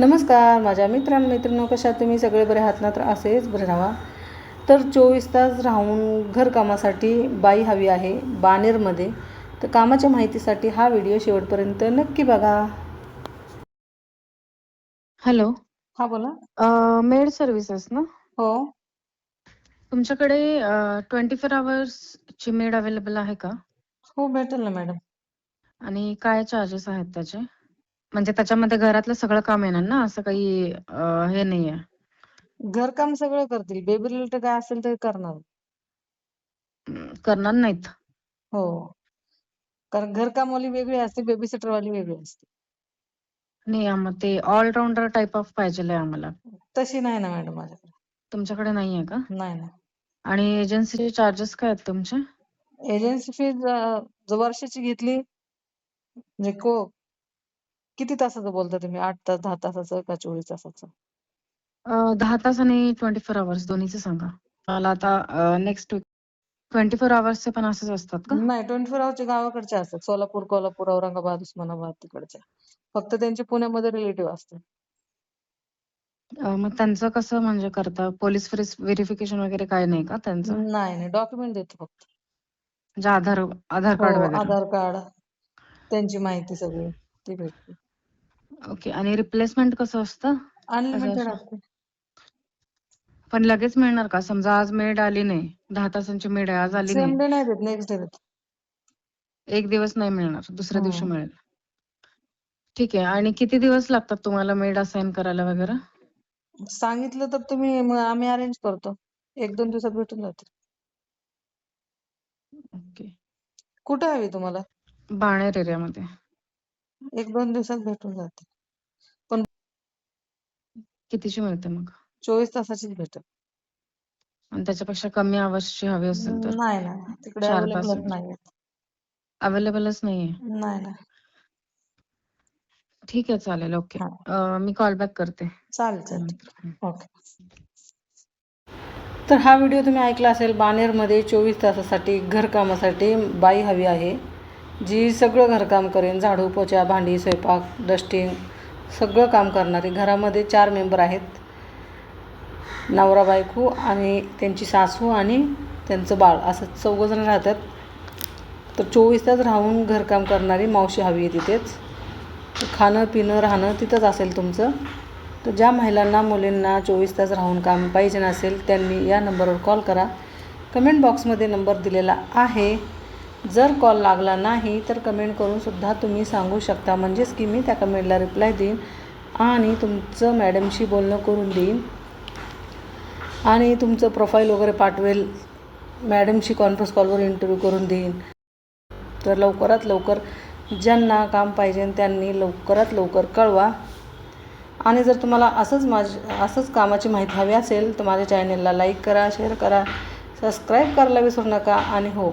नमस्कार माझ्या मित्रांनो मैत्रिणी कशा तुम्ही? सगळे बरे आहात ना? तर असेच बरे राहा. तर चोवीस तास राहून घरकामासाठी बाई हवी आहे बानेरमध्ये. तर कामाच्या माहितीसाठी हा व्हिडिओ शेवटपर्यंत नक्की बघा. हॅलो. हा बोला. मेड सर्व्हिसेस ना? हो. तुमच्याकडे ट्वेंटी फोर ची मेड अवेलेबल आहे का? हो भेटेल ना मॅडम. आणि काय चार्जेस आहेत त्याचे? म्हणजे त्याच्यामध्ये घरातलं सगळं काम येणार ना? असं काही अं, हे नाहीये. घरकाम सगळं करतील. बेबी रिलेटेड काय असेल ते करणार. करणार नाहीत. हो. कारण घरकामवाली वेगळी असते बेबी वाली वेगळी असते. नाही आम्हाला ते ऑलराऊंडर टाइप ऑफ पाहिजे आम्हाला. तशी नाही ना मॅडम माझ्याकडे. तुमच्याकडे नाहीये का? नाही ना आणि एजन्सीचे चार्जेस काय आहेत तुमचे? एजन्सी फीज जर वर्षाची घेतली म्हणजे को किती तासाचं बोलता तुम्ही? आठ तास दहा तासाचं का चोवीस तासाचं? अं, दहा तास आणि ट्वेंटी फोर आवर्स दोन्हीचे सांगा. मला आता नेक्स्ट वीक ट्वेंटी फोर आवर्सचे पण असेच असतात का? नाही ट्वेंटी फोर आवरचे गावाकडचे असतात. सोलापूर कोल्हापूर औरंगाबाद उस्मानाबाद तिकडच्या फक्त त्यांचे पुण्यामध्ये रिलेटिव्ह असतात अं, मग त्यांचं कसं म्हणजे करता? पोलीस व्हेरिफिकेशन वगैरे काय नाही का त्यांचं? नाही नाही. डॉक्युमेंट देतो फक्त. म्हणजे आधार आधार कार्ड हो वगैरे. आधार कार्ड त्यांची माहिती सगळी. ती भेटते. ओके आणि रिप्लेसमेंट कसं असतं? अनलिमिटेड असं- असते. पण लगेच मिळणार का? समजा आज मेड आली नाही दहा तासांची मेड आहे आज आली सेम नाही. डे नाही देत नेक्स्ट डे देत. एक दिवस नाही मिळणार दुसऱ्या दिवशी हम्म. मिळेल. ठीक आहे आणि किती दिवस लागतात तुम्हाला मेड असाइन करायला वगैरे? सांगितलं तर तुम्ही आम्ही अरेंज करतो. एक दोन दिवसात भेटून जाते. ओके. कुठे हवी तुम्हाला? बाणेर एरियामध्ये एक दोन दिवसात भेटून जाते. कितीची मिळते मग? चोवीस तासाचीच भेटेल. आणि त्याच्यापेक्षा कमी आवर्सची हवी असेल तर? नाही ना तिकडे चार अवेलेबलच नाही अवेलेबलच नाहीये? नाही ना ठीक आहे चालेल. ओके. हा. अं, मी कॉल बॅक करते. चालेल चालेल. ओके. तर हा व्हिडिओ तुम्ही ऐकला असेल बानेरमध्ये चोवीस तासासाठी घरकामासाठी बाई हवी आहे. जी सगळं घरकाम करेन झाडू पोछा भांडी स्वयंपाक डस्टिंग सगळं काम करणारी. घरामध्ये चार मेंबर आहेत. नवरा बायको आणि त्यांची सासू आणि त्यांचं बाळ. असं चौघंजण राहतात. तर चोवीस तास राहून घरकाम करणारी मावशी हवी आहे तिथेच. खाणं पिणं राहणं तिथंच असेल तुमचं. तर ज्या महिलांना मुलींना चोवीस तास राहून काम पाहिजे नसेल त्यांनी या नंबरवर कॉल करा. कमेंट बॉक्समध्ये नंबर दिलेला आहे. जर कॉल लागला नाही तर कमेंट करूनसुद्धा तुम्ही सांगू शकता. म्हणजेच की मी त्या कमेंटला रिप्लाय देईन आणि तुमचं मॅडमशी बोलणं करून देईन. आणि तुमचं प्रोफाईल वगैरे पाठवेल. मॅडमशी कॉन्फरन्स कॉलवर इंटरव्ह्यू करून देईन. तर लवकरात लवकर ज्यांना काम पाहिजे त्यांनी लवकरात लवकर कळवा. आणि जर तुम्हाला असंच माझ असंच कामाची माहिती हवी असेल तर माझ्या चॅनेलला लाईक करा शेअर करा सबस्क्राईब करायला विसरू नका. आणि हो